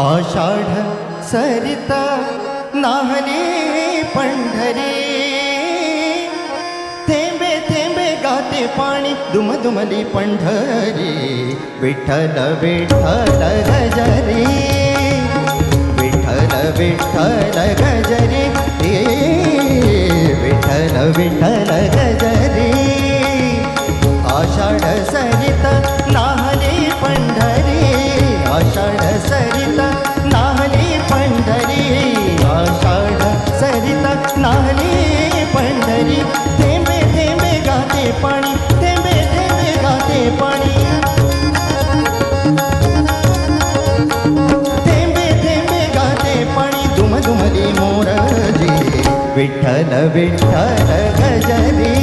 आषाढ सरिता नाहले पंढरी थेंबे थेंबे गाते पाणी दुमदुमली पंढरी विठ्ठल विठ्ठल गजरी विठ्ठल विठ्ठल गजरी विठ्ठल विठ्ठल गजरी விட்டன விட்டன கஜனி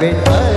ಬಿಟ್ಟ